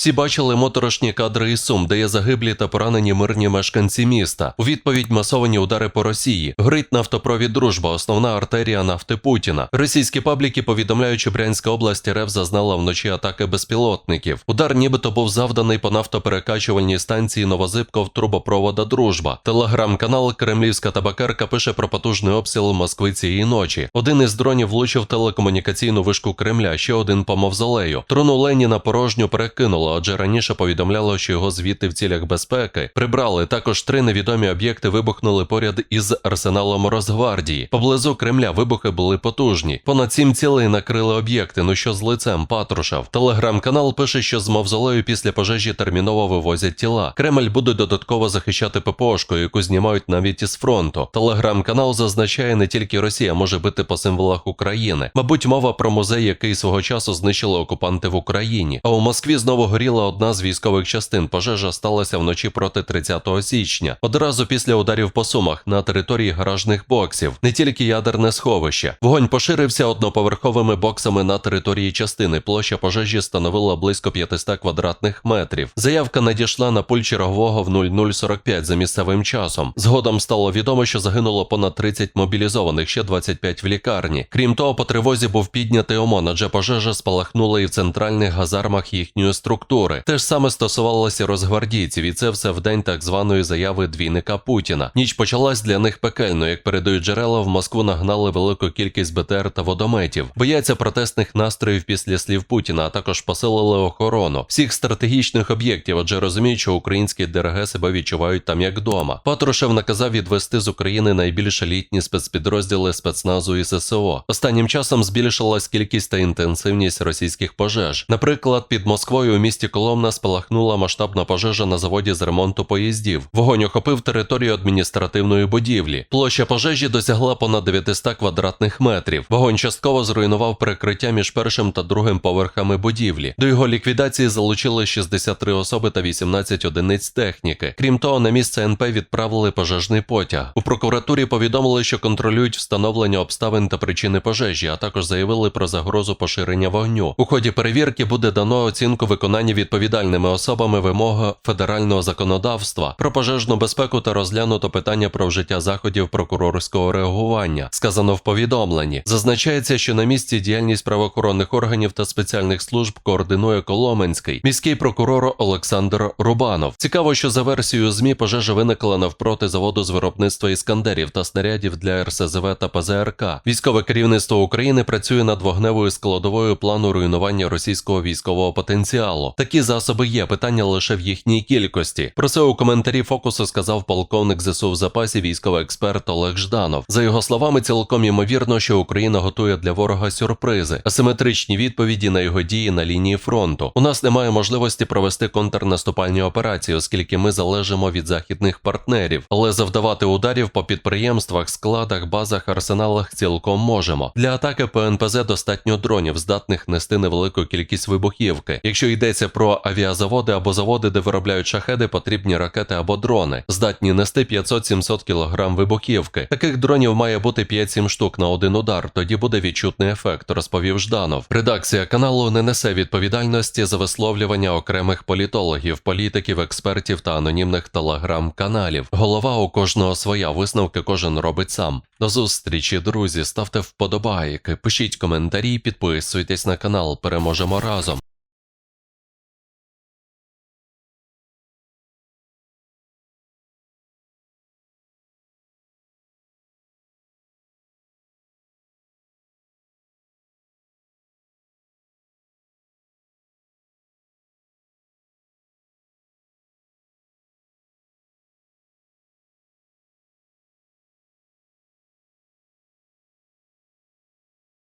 Всі бачили моторошні кадри із Сум, де є загиблі та поранені мирні мешканці міста. У відповідь масовані удари по Росії. Горить нафтопровід Дружба, основна артерія нафти Путіна. Російські пабліки повідомляють, що Брянська область РФ зазнала вночі атаки безпілотників. Удар нібито був завданий по нафтоперекачувальній станції Новозибков трубопровода Дружба. Телеграм-канал Кремлівська табакерка пише про потужний обстріл Москви цієї ночі. Один із дронів влучив телекомунікаційну вишку Кремля, ще один по мавзолею. Трону Леніна порожню перекинуло, адже раніше повідомляло, що його звідти в цілях безпеки прибрали. Також три невідомі об'єкти вибухнули поряд із арсеналом Росгвардії. Поблизу Кремля вибухи були потужні. Понад сім цілей накрили об'єкти. Ну що з лицем Патрушев. Телеграм-канал пише, що з мавзолею після пожежі терміново вивозять тіла. Кремль буде додатково захищати ППОшку, яку знімають навіть із фронту. Телеграм-канал зазначає, не тільки Росія може бити по символах України. Мабуть, мова про музей, який свого часу знищили окупанти в Україні. А у Москві знову горіла одна з військових частин. Пожежа сталася вночі проти 30 січня. Одразу після ударів по сумах на території гаражних боксів. Не тільки ядерне сховище. Вогонь поширився одноповерховими боксами на території частини. Площа пожежі становила близько 500 квадратних метрів. Заявка надійшла на пульт чергового в 0045 за місцевим часом. Згодом стало відомо, що загинуло понад 30 мобілізованих, ще 25 в лікарні. Крім того, по тривозі був піднятий ОМОН, адже пожежа спалахнула і в центральних газармах їхньої структури. Те ж саме стосувалося розгвардійців, і це все в день так званої заяви двійника Путіна. Ніч почалась для них пекельно. Як передають джерела, в Москву нагнали велику кількість БТР та водометів. Бояться протестних настроїв після слів Путіна, а також посилили охорону всіх стратегічних об'єктів, адже розуміють, що українські ДРГ себе відчувають там як вдома. Патрушев наказав відвести з України найбільш елітні спецпідрозділи спецназу і ССО. Останнім часом збільшилась кількість та інтенсивність російських пожеж. Наприклад, під Москвою у місті Коломна спалахнула масштабна пожежа на заводі з ремонту поїздів. Вогонь охопив територію адміністративної будівлі. Площа пожежі досягла понад 900 квадратних метрів. Вогонь частково зруйнував перекриття між першим та другим поверхами будівлі. До його ліквідації залучили 63 особи та 18 одиниць техніки. Крім того, на місце НП відправили пожежний потяг. У прокуратурі повідомили, що контролюють встановлення обставин та причини пожежі, а також заявили про загрозу поширення вогню. У ході перевірки буде дано оцінку виконання відповідальними особами вимоги федерального законодавства про пожежну безпеку та розглянуто питання про вжиття заходів прокурорського реагування. Сказано в повідомленні. Зазначається, що на місці діяльність правоохоронних органів та спеціальних служб координує Коломенський міський прокурор Олександр Рубанов. Цікаво, що за версією змі пожежа виникла навпроти заводу з виробництва іскандерів та снарядів для РСЗВ та ПЗРК. Військове керівництво України працює над вогневою складовою плану руйнування російського військового потенціалу. Такі засоби є питання лише в їхній кількості. Про це у коментарі фокусу сказав полковник ЗСУ в запасі військовий експерт Олег Жданов. За його словами, цілком ймовірно, що Україна готує для ворога сюрпризи, асиметричні відповіді на його дії на лінії фронту. У нас немає можливості провести контрнаступальні операції, оскільки ми залежимо від західних партнерів, але завдавати ударів по підприємствах, складах, базах, арсеналах цілком можемо. Для атаки ПНПЗ достатньо дронів, здатних нести невелику кількість вибухівки. Якщо йдеться про авіазаводи або заводи, де виробляють шахеди, потрібні ракети або дрони, здатні нести 500-700 кг вибухівки. Таких дронів має бути 5-7 штук на один удар. Тоді буде відчутний ефект, розповів Жданов. Редакція каналу не несе відповідальності за висловлювання окремих політологів, політиків, експертів та анонімних телеграм-каналів. Голова у кожного своя висновки кожен робить сам. До зустрічі, друзі. Ставте вподобайки, пишіть коментарі, підписуйтесь на канал. Переможемо разом.